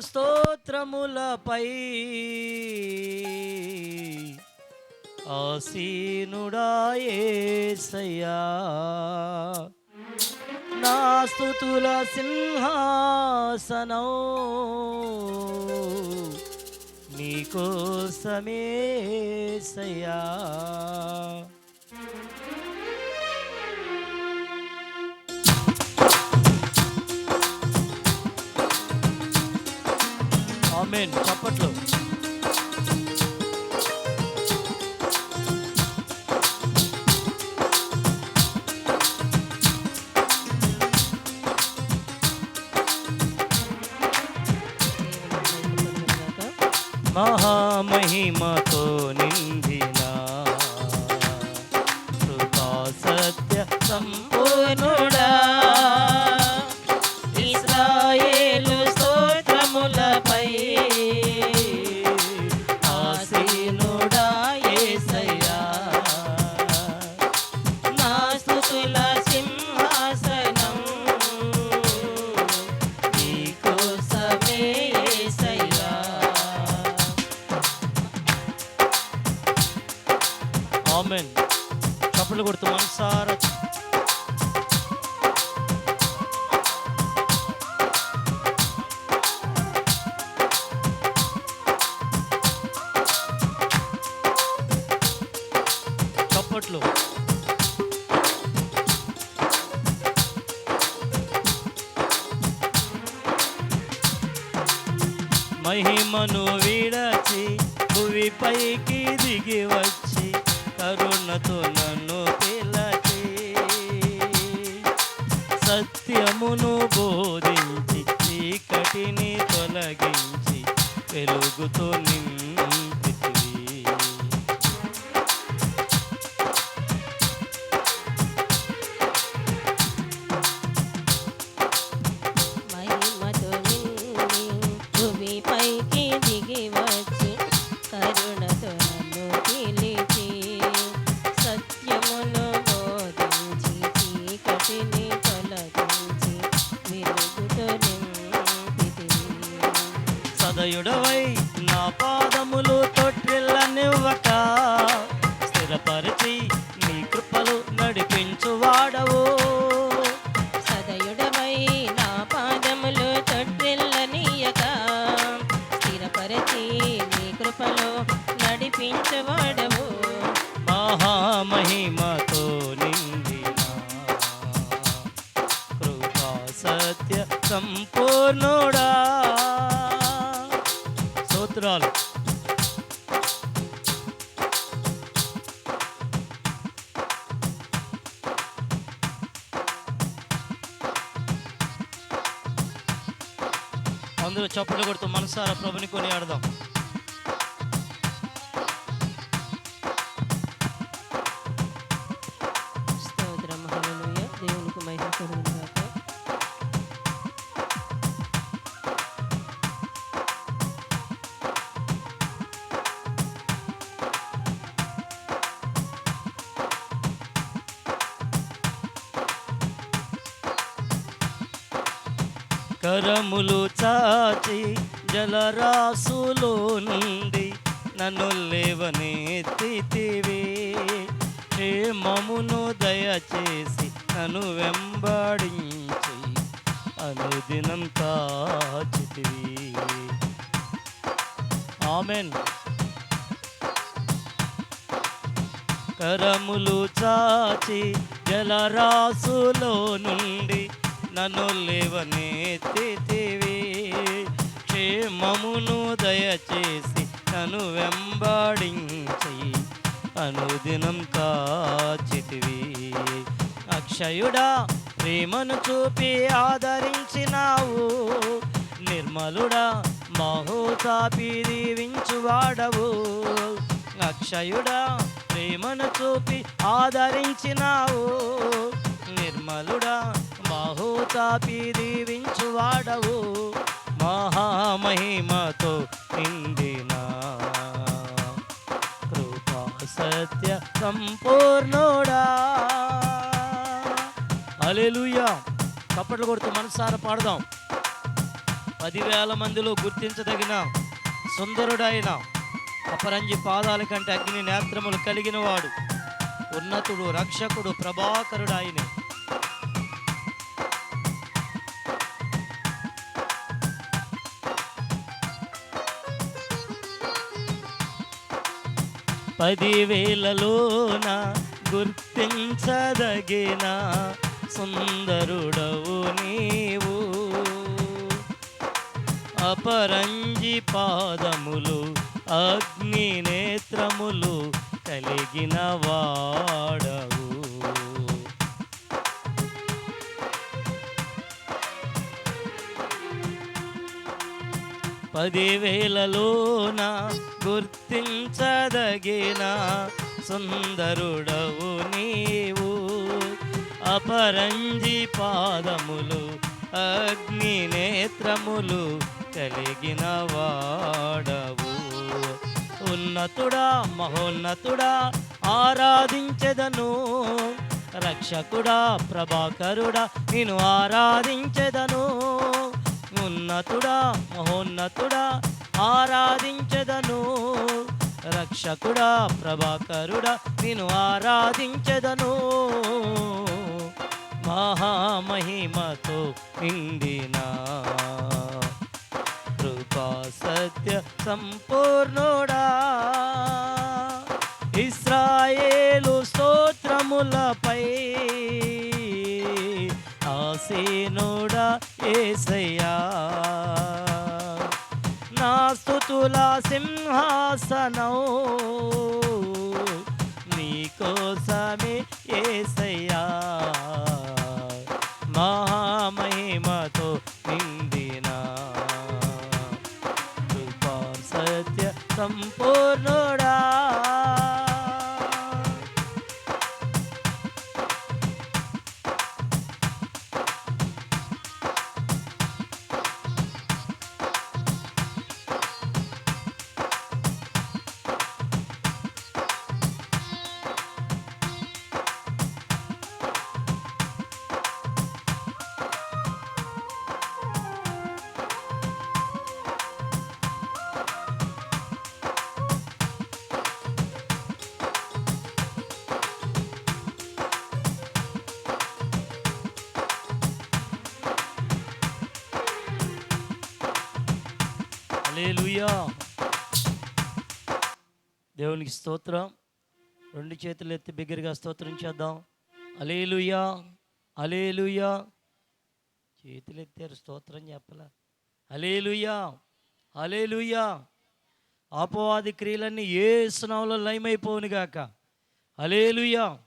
స్తోత్రములపై ఆసీనుడాయేసయ్యా. నా స్థుతుల సింహాసనం నీకోసమేసయ్యా ఆమెన్ చప్పట్లు. మహామహిమతో నిందిన కొడుతూ మనసారా చప్పట్లు మహిమను విడచి భువిపైకి దిగి వచ్చి కరుణతో నన్ను సత్యమును బోధించి చీకటిని తొలగించి వెలుగుతో నింపితివి నడిపించవాడవు మహామహిమతో నిండిన కృపా సత్య సంపూర్ణుడా. సూత్రాలు అందరూ చప్పట్లు కొడుతూ మనసారా ప్రభుని కొని ఆడదాం కరములు చాచి జలరాసులో నుండి నన్ను లేవనెత్తితివి. క్షేమమును దయచేసి నన్ను వెంబడించి అనుదినం కాచితివి. ఆమెన్. కరములు చాచి జలరాసులో నుండి నన్ను లేవనెత్తితివి. క్షేమమును దయచేసి నన్ను వెంబడించి అనుదినం కాచితివి. అక్షయుడా ప్రేమను చూపి ఆదరించినావు. నిర్మలుడా మహోతాపి దీవించువాడవు. అక్షయుడా ప్రేమను చూపి ఆదరించినావు. నిర్మలుడా మహోతాపి దీవించువాడవు మహామహిమతో నిండిన. కృపా సత్య సంపూర్ణోడా. అలెలుయా కప్పట్లు కొడుతూ మనసారా పాడదాం. పదివేల మందిలో గుర్తించదగిన సుందరుడైన అపరంజి పాదాల కంటే అగ్ని నేత్రములు కలిగిన వాడు ఉన్నతుడు రక్షకుడు ప్రభాకరుడు ఆయనే. పదివేలలోన గుర్తించదగిన సుందరుడవు నీవు. అపరంజి పాదములు అగ్ని నేత్రములు కలిగిన వాడవు పదివేలలోన గుర్తించదగిన సుందరుడవు నీవు. అపరంజి పాదములు అగ్ని నేత్రములు కలిగిన వాడవు. ఉన్నతుడా మహోన్నతుడా ఆరాధించెదను. రక్షకుడా ప్రభాకరుడా నేను ఆరాధించెదను. ఉన్నతుడా మహోన్నతుడా ఆరాధించెదను. రక్షకుడా ప్రభాకరుడా నేను ఆరాధించెదను. మహామహిమతో నిండిన కృపా సత్య సంపూర్ణుడా. ఇస్రాయేలు స్తోత్రములపై ఆసీనుడా ఏసయ్యా కుల సింహాసనం నీకోసమే ఏసయ్యా దేవునికి స్తోత్రం. రెండు చేతులు ఎత్తి బిగ్గరగా స్తోత్రం చేద్దాం. అలేలుయా అలేలుయా చేతులు ఎత్తారు స్తోత్రం చెప్పలా. అలేలుయా అలేలుయా అపవాది క్రియలన్నీ ఏ స్నావంలో లయమైపోవును గాక అలేలుయా